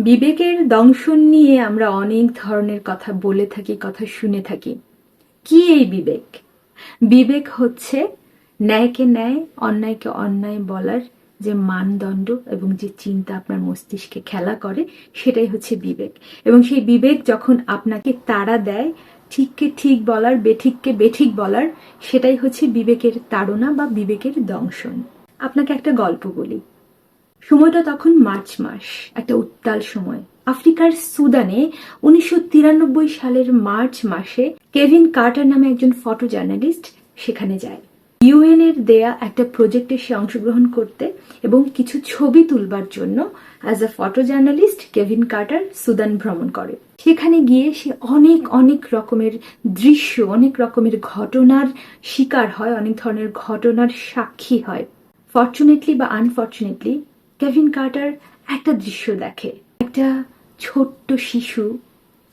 বিবেকের দংশন নিয়ে আমরা অনেক ধরনের কথা বলে থাকি, কথা শুনে থাকি। কি এই বিবেক? বিবেক হচ্ছে ন্যায়কে ন্যায়, অন্যায়কে অন্যায় বলার যে মানদণ্ড এবং যে চিন্তা আপনার মস্তিষ্কে খেলা করে, সেটাই হচ্ছে বিবেক। এবং সেই বিবেক যখন আপনাকে তাড়া দেয়, ঠিককে ঠিক বলার, বেঠিককে বেঠিক বলার, সেটাই হচ্ছে বিবেকের তাড়না বা বিবেকের দংশন। আপনাকে একটা গল্প বলি। সময়টা তখন মার্চ মাস, একটা উত্তাল সময়। আফ্রিকার সুদানে উনিশশো তিরানব্বই সালের মার্চ মাসে কেভিন কার্টার নামে একজন ফটো জার্নালিস্ট সেখানে যায়। ইউএন এর দেয়া একটা প্রজেক্টে সে অংশগ্রহণ করতে এবং কিছু ছবি তুলবার জন্য as a photojournalist Kevin Carter Sudan ভ্রমণ করে। সেখানে গিয়ে সে অনেক অনেক রকমের দৃশ্য, অনেক রকমের ঘটনার শিকার হয়, অনেক ধরনের ঘটনার সাক্ষী হয়। ফর্চুনেটলি বা আনফর্চুনেটলি কেভিন কার্টার একটা দৃশ্য দেখে। একটা ছোট্ট শিশু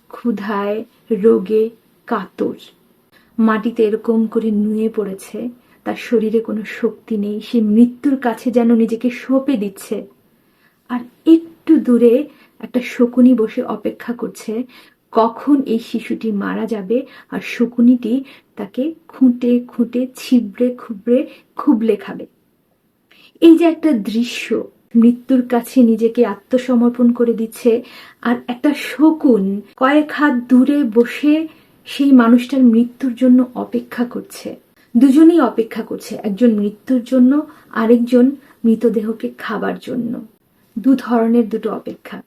ক্ষুধায়, রোগে কাতর। মাটিতে এরকম করে নুয়ে পড়েছে, তার শরীরে কোনো শক্তি নেই, সে মৃত্যুর কাছে যেন নিজেকে সঁপে দিচ্ছে। আর একটু দূরে একটা শকুনি বসে অপেক্ষা করছে, কখন এই শিশুটি মারা যাবে আর শকুনিটি তাকে খুঁটে খুঁটে ছিবড়ে খুবড়ে খুবলে খাবে। এই যে একটা দৃশ্য মৃত্যুর কাছে নিজেকে আত্মসমর্পণ করে দিচ্ছে। আর একটা শকুন কয়েক হাত দূরে বসে সেই মানুষটার মৃত্যুর জন্য অপেক্ষা করছে। দুজনেই অপেক্ষা করছে, একজন মৃত্যুর জন্য, আরেকজন মৃতদেহকে খাবার জন্য। দু ধরনের দুটো অপেক্ষা।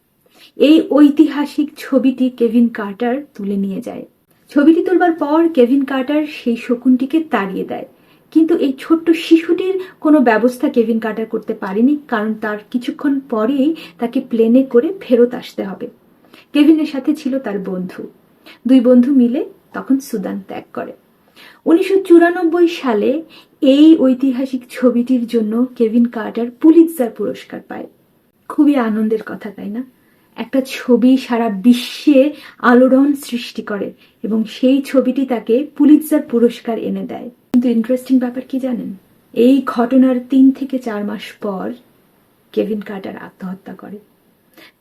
এই ঐতিহাসিক ছবিটি কেভিন কার্টার তুলে নিয়ে যায়। ছবিটি তুলবার পর কেভিন কার্টার সেই শকুনটিকে তাড়িয়ে দেয়। কিন্তু এই ছোট্ট শিশুটির কোনো ব্যবস্থা কেভিন কার্টার করতে পারেনি, কারণ তার কিছুক্ষণ পরেই তাকে প্লেনে করে ফেরত আসতে হবে। কেভিনের সাথে ছিল তার বন্ধু। দুই বন্ধু মিলে তখন সুদান ত্যাগ করে। উনিশশো চুরানব্বই সালে এই ঐতিহাসিক ছবিটির জন্য কেভিন কার্টার পুলিৎজার পুরস্কার পায়। খুবই আনন্দের কথা, তাই না? একটা ছবি সারা বিশ্বে আলোড়ন সৃষ্টি করে এবং সেই ছবিটি তাকে পুলিৎজার পুরস্কার এনে দেয়। কিন্তু ইন্টারেস্টিং ব্যাপার কি জানেন? এই ঘটনার তিন থেকে চার মাস পর কেভিন কার্টার আত্মহত্যা করে।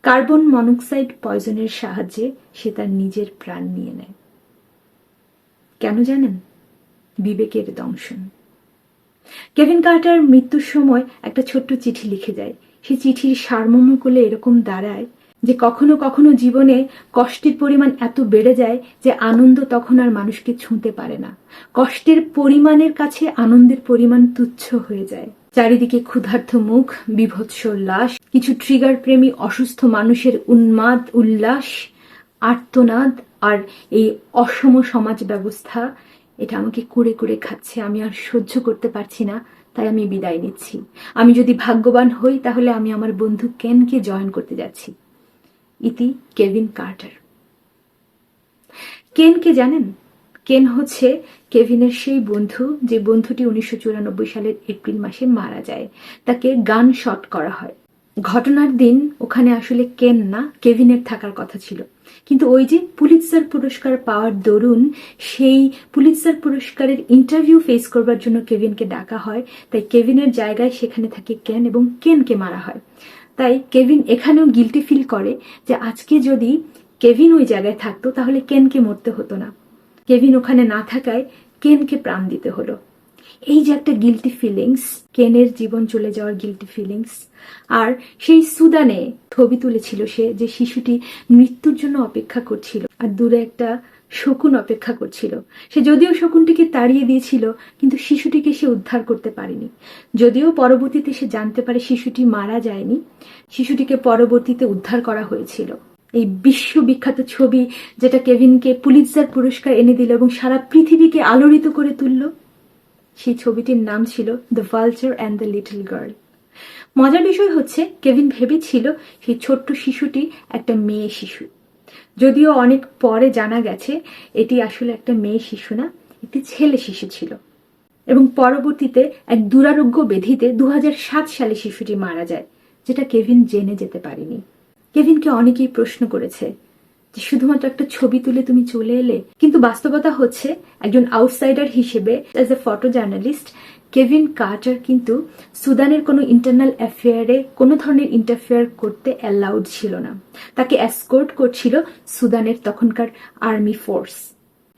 কার্বন মনোক্সাইড পয়জনের সাহায্যে সে তার নিজের প্রাণ নিয়ে নেয়। কেন জানেন? বিবেকের দংশন। কেভিন কার্টার মৃত্যুর সময় একটা ছোট্ট চিঠি লিখে যায়। সে চিঠির সারমর্ম করলে এরকম দাঁড়ায় যে কখনো কখনো জীবনে কষ্টের পরিমাণ এত বেড়ে যায় যে আনন্দ তখন আর মানুষকে ছুঁতে পারে না। কষ্টের পরিমাণের কাছে আনন্দের পরিমাণ তুচ্ছ হয়ে যায়। চারিদিকে ক্ষুধার্থ মুখ, বিভৎস লাশ, কিছু ট্রিগার প্রেমী অসুস্থ মানুষের উন্মাদ, উল্লাস, আর্তনাদ আর এই অসম সমাজ ব্যবস্থা, এটা আমাকে কুড়ে কুড়ে খাচ্ছে, আমি আর সহ্য করতে পারছি না, তাই আমি বিদায় নিচ্ছি। আমি যদি ভাগ্যবান হই, তাহলে আমি আমার বন্ধু কেনকে জয়েন করতে যাচ্ছি? ইতি কেভিন কার্টার। কেনকে জানেন? কেন হচ্ছে কেভিনের সেই বন্ধু, যে বন্ধুটি উনিশশো সালের এপ্রিল মাসে মারা যায়, তাকে গান শট করা হয়। ঘটনার দিন ওখানে আসলে কেন না কেভিনের থাকার কথা ছিল। কিন্তু ওই যে পুলিৎজার পুরস্কার পাওয়ার দরুন সেই পুলিৎজার পুরস্কারের ইন্টারভিউ ফেস করবার জন্য কেভিনকে ডাকা হয়, তাই কেভিনের জায়গায় সেখানে থাকে কেন এবং কেনকে মারা হয়। তাই কেভিন এখানেও গিলটি ফিল করে যে আজকে যদি কেভিন ওই জায়গায় থাকতো, তাহলে কেনকে মরতে হতো না? কেভিন ওখানে না থাকায় কেনকে প্রাণ দিতে হলো? এই যে একটা গিলটি ফিলিংস কেনের জীবন চলে যাওয়ার গিলটি ফিলিংস আর সেই সুদানে ছবি তুলেছিল সে যে শিশুটি মৃত্যুর জন্য অপেক্ষা করছিল। আর দূরে একটা শকুন অপেক্ষা করছিল। সে যদিও শকুনটিকে তাড়িয়ে দিয়েছিল, কিন্তু শিশুটিকে সে উদ্ধার করতে পারেনি। যদিও পরবর্তীতে সে জানতে পারে শিশুটি মারা যায়নি, শিশুটিকে পরবর্তীতে উদ্ধার করা হয়েছিল। এই বিশ্ববিখ্যাত ছবি যেটা কেভিনকে পুলিৎজার পুরস্কার এনে দিল এবং সারা পৃথিবীকে আলোড়িত করে তুলল, সেই ছবিটির নাম ছিল the vulture and the little girl মজার বিষয় হচ্ছে, কেভিন ভেবেছিল সেই ছোট্ট শিশুটি একটা মেয়ে শিশু। যদিও অনেক পরে জানা গেছে, এটি আসলে একটা মেয়ে শিশু না, একটি ছেলে শিশু ছিল। এবং পরবর্তীতে এক দুরারোগ্য বেধিতে দু হাজার সাত সালে শিশুটি মারা যায়, যেটা কেভিন জেনে যেতে পারেনি। কেভিনকে অনেকেই প্রশ্ন করেছে যে, শুধুমাত্র একটা ছবি তুলে তুমি চলে এলে? কিন্তু বাস্তবতা হচ্ছে, একজন আউটসাইডার হিসেবে as a photojournalist Kevin Carter কিন্তু সুদানের কোনো ইন্টারনাল অ্যাফেয়ারে কোনো ধরনের ইন্টারফেয়ার করতে অ্যালাউড ছিল না। তাকে অ্যাসকোর্ট করছিল সুদানের তখনকার আর্মি ফোর্স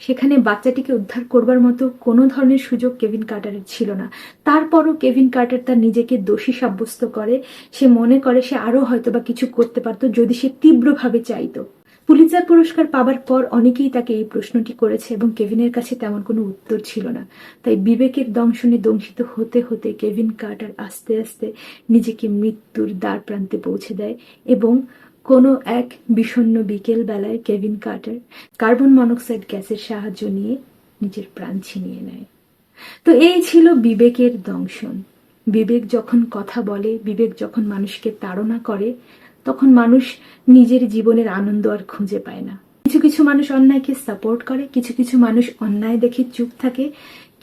সেখানে বাচ্চাটিকে উদ্ধার করবার মতো কোনো ধরনের সুযোগ কেভিন কার্টারের ছিল না। তারপরও কেভিন কার্টার তার নিজেকে দোষী সাব্যস্ত করে। সে মনে করে সে আরও হয়তো বা কিছু করতে পারতো যদি সে তীব্রভাবে চাইতো। পুলিজার পুরস্কার পাবার পর অনেকেই তাকে এই প্রশ্নটি করেছে এবং কেভিনের কাছে তেমন কোনো উত্তর ছিল না। তাই বিবেকের দংশনে দংশিত হতে হতে কেভিন কার্টার আস্তে আস্তে নিজেকে মৃত্যুর দ্বার প্রান্তে পৌঁছে দেয় এবং কোনো এক বিষণ্ণ বিকেল বেলায় কেভিন কার্টার কার্বন মনোক্সাইড গ্যাসের সাহায্য নিয়ে নিজের প্রাণ ছিনিয়ে নেয়। তো এই ছিল বিবেকের দংশন। বিবেক যখন কথা বলে, বিবেক যখন মানুষকে তাড়না করে তখন মানুষ নিজের জীবনের আনন্দ আর খুঁজে পায় না। কিছু কিছু মানুষ অন্যায়কে সাপোর্ট করে, কিছু কিছু মানুষ অন্যায় দেখে চুপ থাকে,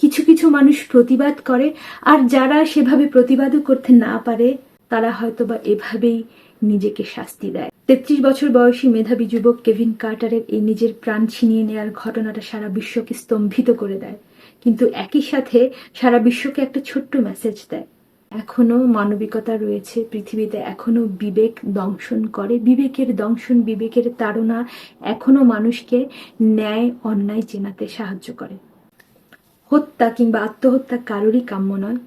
কিছু কিছু মানুষ প্রতিবাদ করে, আর যারা সেভাবে প্রতিবাদও করতে না পারে, তারা হয়তোবা এভাবেই নিজেকে শাস্তি দেয়। তেত্রিশ বছর বয়সী মেধাবী যুবক কেভিন কার্টারের এই নিজের প্রাণ ছিনিয়ে নেওয়ার ঘটনাটা সারা বিশ্বকে স্তম্ভিত করে দেয়। কিন্তু একই সাথে সারা বিশ্বকে একটা ছোট্ট মেসেজ দেয়। এখনও মানবিকতা রয়েছে পৃথিবীতে এখনও বিবেক দংশন করে। বিবেকের দংশন, বিবেকের তাড়না এখনও মানুষকে ন্যায়, অন্যায় চেনাতে সাহায্য করে। হত্যা কিংবা আত্মহত্যা কারোরই কাম্য নয়।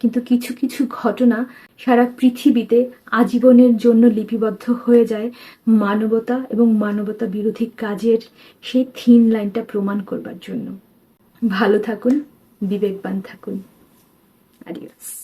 কিন্তু কিছু কিছু ঘটনা সারা পৃথিবীতে আজীবনের জন্য লিপিবদ্ধ হয়ে যায়। মানবতা এবং মানবতা বিরোধী কাজের সেই থিন লাইনটা প্রমাণ করবার জন্য। ভালো থাকুন, বিবেকবান থাকুন। আডিয়াস